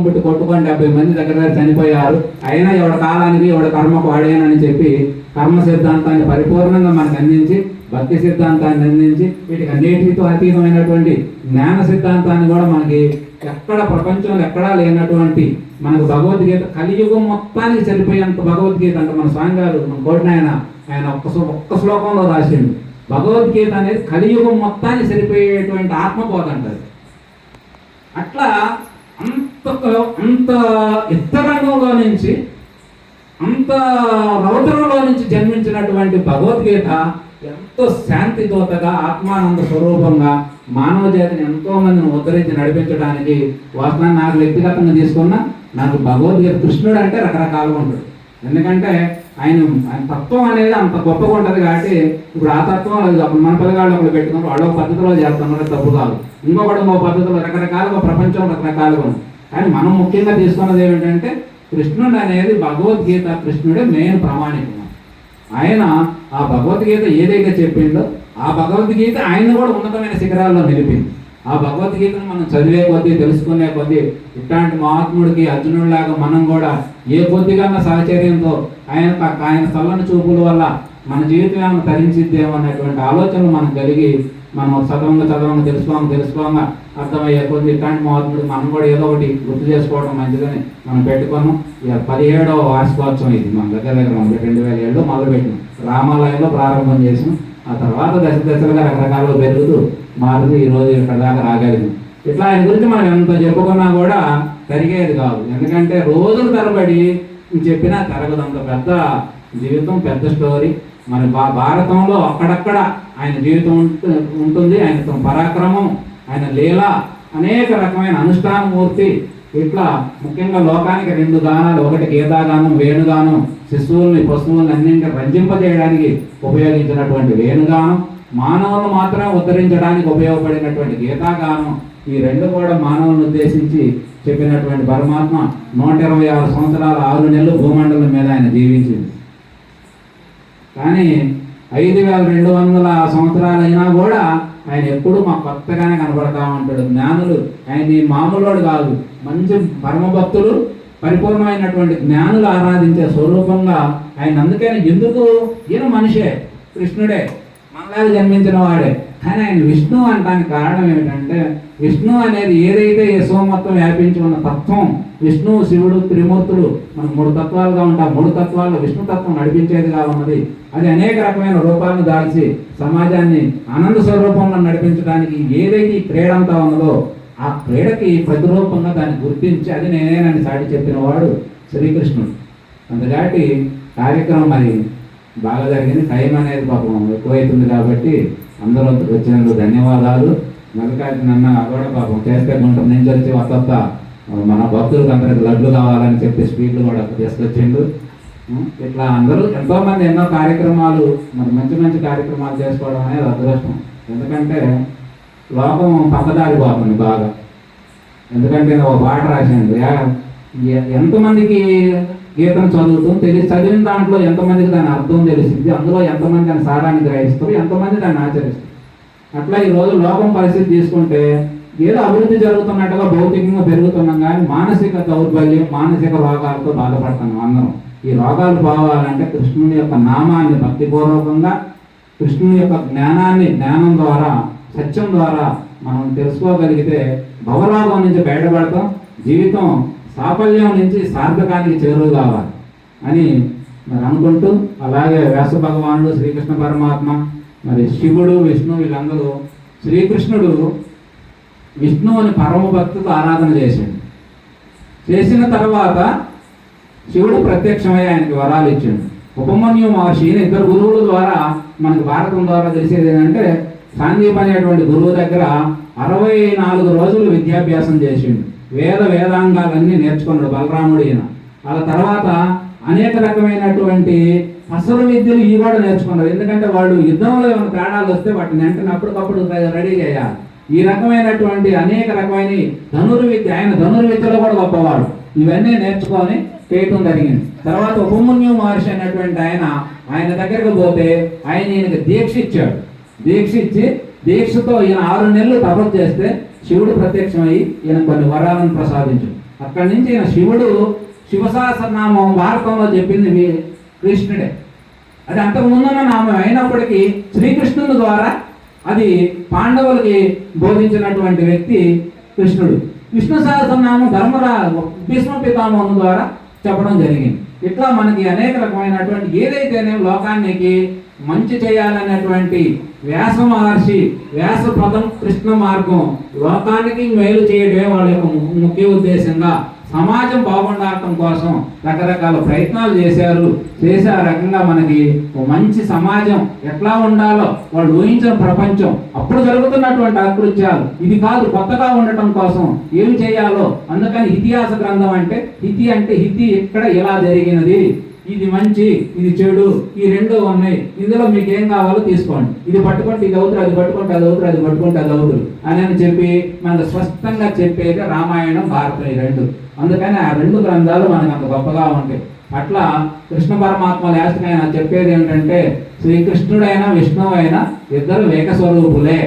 కలియుగం పుట్టి కొట్టుకొని డెబ్బై మంది దగ్గర దగ్గర చనిపోయారు. అయినా ఎవడ కాలానికి ఎవడ కర్మకు వాడేనని చెప్పి కర్మ సిద్ధాంతాన్ని పరిపూర్ణంగా మనకు అందించి భక్తి సిద్ధాంతాన్ని అందించి వీటికి అన్నిటితో అతీతమైనటువంటి జ్ఞాన సిద్ధాంతాన్ని కూడా మనకి ఎక్కడ ప్రపంచంలో ఎక్కడా లేనటువంటి మనకు భగవద్గీత కలియుగం మొత్తానికి సరిపోయేంత భగవద్గీత అంటే మన స్వామి గారు మన కోడినాయన ఆయన ఒక్క ఒక్క శ్లోకంలో రాసిండు. భగవద్గీత అనేది కలియుగం మొత్తానికి సరిపోయేటువంటి ఆత్మబోధ అంటది. అట్లా అంత అంత ఎత్తరంగంలో నుంచి అంత రౌద్రంలో నుంచి జన్మించినటువంటి భగవద్గీత ఎంతో శాంతి దూతగా ఆత్మానంద స్వరూపంగా మానవ జాతిని ఎంతో మందిని ఉద్ధరించి నడిపించడానికి వాసన నాకు వ్యక్తిగతంగా తీసుకున్న నాకు భగవద్గీత కృష్ణుడు అంటే రకరకాలుగా ఉంటాడు. ఎందుకంటే ఆయన ఆయన తత్వం అనేది అంత గొప్పగా ఉంటుంది కాబట్టి ఇప్పుడు ఆ తత్వం అప్పుడు మన పిల్లగాళ్ళు ఒకటి పెట్టుకున్నారు వాళ్ళ పద్ధతిలో చేస్తున్నారు తప్పు కాదు. ఇంకొకటి ఇంకో పద్ధతిలో రకరకాలుగా ప్రపంచం రకరకాలుగా ఉంది. కానీ మనం ముఖ్యంగా తీసుకున్నది ఏమిటంటే కృష్ణుడు అనేది భగవద్గీత కృష్ణుడే మెయిన్ ప్రామాణికం ఆయన ఆ భగవద్గీత ఏదైతే చెప్పిండో ఆ భగవద్గీత ఆయన కూడా ఉన్నతమైన శిఖరాల్లో నిలిపింది. ఆ భగవద్గీతను మనం చదివే కొద్దీ తెలుసుకునే కొద్దీ ఇట్లాంటి మహాత్ముడికి అర్జునుడిలాగా మనం కూడా ఏ కొద్దిగా సహచర్యంతో ఆయన ఆయన చల్లని చూపుల వల్ల మన జీవితం ఏమైనా తరించిద్దేమో అనేటువంటి ఆలోచనలు మనకు కలిగి మనం చదవంగా చదవంగా తెలుసుకోంగా తెలుసుకోంగా అర్థమయ్యే కొద్ది ఇట్లాంటి మహాత్ముడు మనం కూడా ఏదో ఒకటి గుర్తు చేసుకోవడం మంచిదని మనం పెట్టుకున్నాం. ఇక పదిహేడవ వార్షికోత్సవం ఇది మన దగ్గర దగ్గర మనం రెండు వేల ఏడులో మొదలుపెట్టినాం. రామాలయంలో ప్రారంభం చేసాం ఆ తర్వాత దశ దశలుగా రకరకాలుగా పెరుగుతూ మారుతూ ఈరోజు ఇక్కడ దాకా రాగలిగింది ఇట్లా ఆయన గురించి మనం ఎంత చెప్పుకున్నా కూడా తరిగేది కాదు. ఎందుకంటే రోజుల తరబడి చెప్పినా తరగదు అంత పెద్ద జీవితం పెద్ద స్టోరీ. మన భా భారతంలో అక్కడక్కడ ఆయన జీవితం ఉంటుంది. ఆయన పరాక్రమం ఆయన లీల అనేక రకమైన అనుష్ఠానమూర్తి. ఇట్లా ముఖ్యంగా లోకానికి రెండు గానాలు ఒకటి గీతాగానం వేణుగానం శిశువుల్ని పశువుల్ని అన్నింటినీ రంజింపజేయడానికి ఉపయోగించినటువంటి వేణుగానం మానవులను మాత్రం ఉద్ధరించడానికి ఉపయోగపడినటువంటి గీతాగానం. ఈ రెండు కూడా మానవులను ఉద్దేశించి చెప్పినటువంటి పరమాత్మ నూట ఇరవై ఆరు సంవత్సరాల ఆరు నెలలు భూమండలం మీద ఆయన జీవించింది. కానీ ఐదు వేల రెండు వందల సంవత్సరాలు అయినా కూడా ఆయన ఎప్పుడూ మా కొత్తగానే కనబడతా ఉంటాడు. జ్ఞానులు ఆయన ఈ మామూలుడు కాదు. మంచి పరమభక్తులు పరిపూర్ణమైనటువంటి జ్ఞానులు ఆరాధించే స్వరూపంగా ఆయన అందుకని ఎందుకు? ఈయన మనిషే కృష్ణుడే. మనలాగా జన్మించిన వాడే కానీ ఆయన విష్ణు అనడానికి కారణం ఏమిటంటే విష్ణు అనేది ఏదైతే యశో మొత్తం వ్యాపించి ఉన్న తత్వం విష్ణు శివుడు త్రిమూర్తుడు మనం మూడు తత్వాలుగా ఉంటాం మూడు తత్వాల్లో విష్ణు తత్వం నడిపించేదిగా ఉన్నది. అది అనేక రకమైన రూపాలను దాల్చి సమాజాన్ని ఆనంద స్వరూపంలో నడిపించడానికి ఏదైతే ఈ క్రీడ అంతా ఉన్నదో ఆ క్రీడకి ప్రతిరూపంగా దాన్ని గుర్తించి అది నేనేనని సాటి చెప్పిన వాడు శ్రీకృష్ణుడు. అందుకాటి కార్యక్రమం మరి బాగా జరిగింది. టైం అనేది పాపం ఎక్కువైతుంది కాబట్టి అందరూ వచ్చినందుకు ధన్యవాదాలు. మల్లికార్జున అన్న కూడా పాపం చేస్తే గుంట నుంచి వచ్చి వస్త మన భక్తులకు అందరికి లడ్లు కావాలని చెప్పి స్వీట్లు కూడా తీసుకొచ్చిండు. ఇట్లా అందరూ ఎంతోమంది ఎన్నో కార్యక్రమాలు మరి మంచి మంచి కార్యక్రమాలు చేసుకోవడం అనేది అదృష్టం. ఎందుకంటే లోకం పక్కదారి పోతుంది బాగా. ఎందుకంటే నేను ఒక పాట రాశాను. యా- ఎంతమందికి గీతను చదువుతూ తెలిసి చదివిన దాంట్లో ఎంతమందికి దాని అర్థం తెలిసింది? అందులో ఎంతమంది దాని సారాన్ని గ్రహిస్తారు? ఎంతమంది దాన్ని ఆచరిస్తారు? అట్లా ఈ రోజు లోకం పరిస్థితి తీసుకుంటే ఏదో అభివృద్ధి జరుగుతున్నట్టుగా భౌతికంగా పెరుగుతున్నాం కానీ మానసిక దౌర్బల్యం మానసిక రోగాలతో బాధపడుతున్నాం అందరం. ఈ రోగాలు పోవాలంటే కృష్ణుని యొక్క నామాన్ని భక్తిపూర్వకంగా కృష్ణుని యొక్క జ్ఞానాన్ని జ్ఞానం ద్వారా సత్యం ద్వారా మనం తెలుసుకోగలిగితే భవరోగం నుంచి బయటపడతాం. జీవితం సాఫల్యం నుంచి సార్థకానికి చేరువు కావాలి అని మరి అనుకుంటూ అలాగే వ్యాస భగవానుడు శ్రీకృష్ణ పరమాత్మ మరి శివుడు విష్ణు వీళ్ళందరూ శ్రీకృష్ణుడు విష్ణువుని పరమ భక్తితో ఆరాధన చేశాడు. చేసిన తర్వాత శివుడు ప్రత్యక్షమై ఆయనకి వరాలు ఇచ్చాడు. ఉపమన్యు మహర్షి ఇద్దరు గురువుల ద్వారా మనకి భారతం ద్వారా తెలిసేది ఏంటంటే సాందీప్ అనేటువంటి గురువు దగ్గర అరవై నాలుగు రోజులు విద్యాభ్యాసం చేసిండు. వేద వేదాంగాలన్నీ నేర్చుకున్నాడు బలరాముడు ఈయన. వాళ్ళ తర్వాత అనేక రకమైనటువంటి అసలు విద్యలు ఇవి కూడా నేర్చుకున్నారు. ఎందుకంటే వాళ్ళు యుద్ధంలో ఏమైనా తేడాలు వస్తే వాటిని వెంటనే అప్పటికప్పుడు రెడీ చేయాలి. ఈ రకమైనటువంటి అనేక రకమైన ధనుర్విద్య ఆయన ధనుర్విద్యలో కూడా గొప్పవాడు. ఇవన్నీ నేర్చుకొని చేయటం జరిగింది. తర్వాత ఉపమున్యు మహర్షి అనేటువంటి ఆయన ఆయన దగ్గరకు పోతే ఆయన ఈయనకి దీక్ష ఇచ్చాడు. దీక్ష ఇచ్చి దీక్షతో ఈయన ఆరు నెలలు తపస్సు చేస్తే శివుడు ప్రత్యక్షమై ఈయన కొన్ని వరాలను ప్రసాదించు అక్కడి నుంచి ఈయన శివుడు శివసహస్రనామం భారతంలో చెప్పింది మీ కృష్ణుడే. అది అంతకుముందున్న నామం. అయినప్పటికీ శ్రీకృష్ణుని ద్వారా అది పాండవులకి బోధించినటువంటి వ్యక్తి కృష్ణుడు. విష్ణు సహస్రనామం ధర్మరా భీష్మ పితామహం ద్వారా చెప్పడం జరిగింది. ఇట్లా మనకి అనేక రకమైనటువంటి ఏదైతేనే లోకానికి మంచి చేయాలనేటువంటి వ్యాస మహర్షి వ్యాస పదం కృష్ణ మార్గం లోకానికి మేలు చేయడమే వాళ్ళ యొక్క ముఖ్య ఉద్దేశంగా సమాజం బాగుండటం కోసం రకరకాల ప్రయత్నాలు చేశారు. చేసే ఆ రకంగా మనకి ఒక మంచి సమాజం ఎట్లా ఉండాలో వాళ్ళు ఊహించిన ప్రపంచం అప్పుడు జరుగుతున్నటువంటి అకృత్యాలు ఇది కాదు కొత్తగా ఉండటం కోసం ఏం చేయాలో. అందుకని ఇతిహాస గ్రంథం అంటే హితి అంటే హితి ఇక్కడ ఇలా జరిగినది? ఇది మంచి ఇది చెడు ఈ రెండు ఉన్నాయి. ఇందులో మీకు ఏం కావాలో తీసుకోండి. ఇది పట్టుకుంటే ఇది అవుతారు అది పట్టుకుంటే అది అవుతారు అది పట్టుకుంటే అది అవుతారు అని అని చెప్పి మనకు స్పష్టంగా చెప్పేది రామాయణం భారతం ఈ రెండు. అందుకని ఆ రెండు గ్రంథాలు మనకు అంత గొప్పగా ఉంటాయి. అట్లా కృష్ణ పరమాత్మ లాస్ట్కి ఆయన చెప్పేది ఏంటంటే శ్రీకృష్ణుడైనా విష్ణువు అయినా ఇద్దరు ఏక స్వరూపులే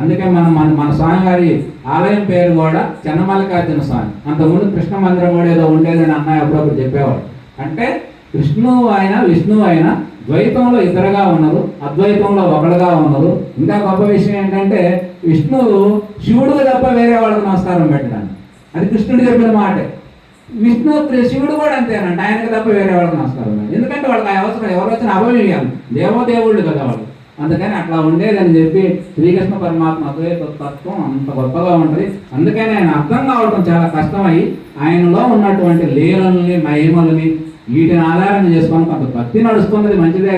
అందుకే మనం మన మన స్వామి గారి ఆలయం పేరు కూడా చెన్నమల్లికార్జున స్వామి. అంతకుముందు కృష్ణ మందిరం కూడా ఏదో ఉండేదని అన్నయ్య అప్పుడప్పుడు చెప్పేవాడు. అంటే కృష్ణువు అయినా విష్ణువు అయినా ద్వైతంలో ఇతరగా ఉన్నారు అద్వైతంలో ఒకడుగా ఉన్నారు. ఇంకా గొప్ప విషయం ఏంటంటే విష్ణువు శివుడు తప్ప వేరే వాళ్ళకి నమస్కారం పెట్టడానికి. అది కృష్ణుడు చెప్పిన మాటే. విష్ణు శివుడు కూడా అంతేనంట ఆయనకి తప్ప వేరే వాళ్ళకి నమస్కారం ఎందుకంటే వాళ్ళకి ఆ అవసరం ఎవరు వచ్చిన అభవ్యాలు దేవదేవుళ్ళు కదా వాళ్ళు అందుకని అట్లా ఉండేదని చెప్పి శ్రీకృష్ణ పరమాత్మ అద్వైత తత్వం అంత గొప్పగా ఉంటుంది. అందుకని ఆయన అర్థం కావడం చాలా కష్టమై ఆయనలో ఉన్నటువంటి లీలల్ని మహిమల్ని వీటిని ఆధారం చేసుకొని కొంత భక్తి నడుస్తున్నది మంచిదే.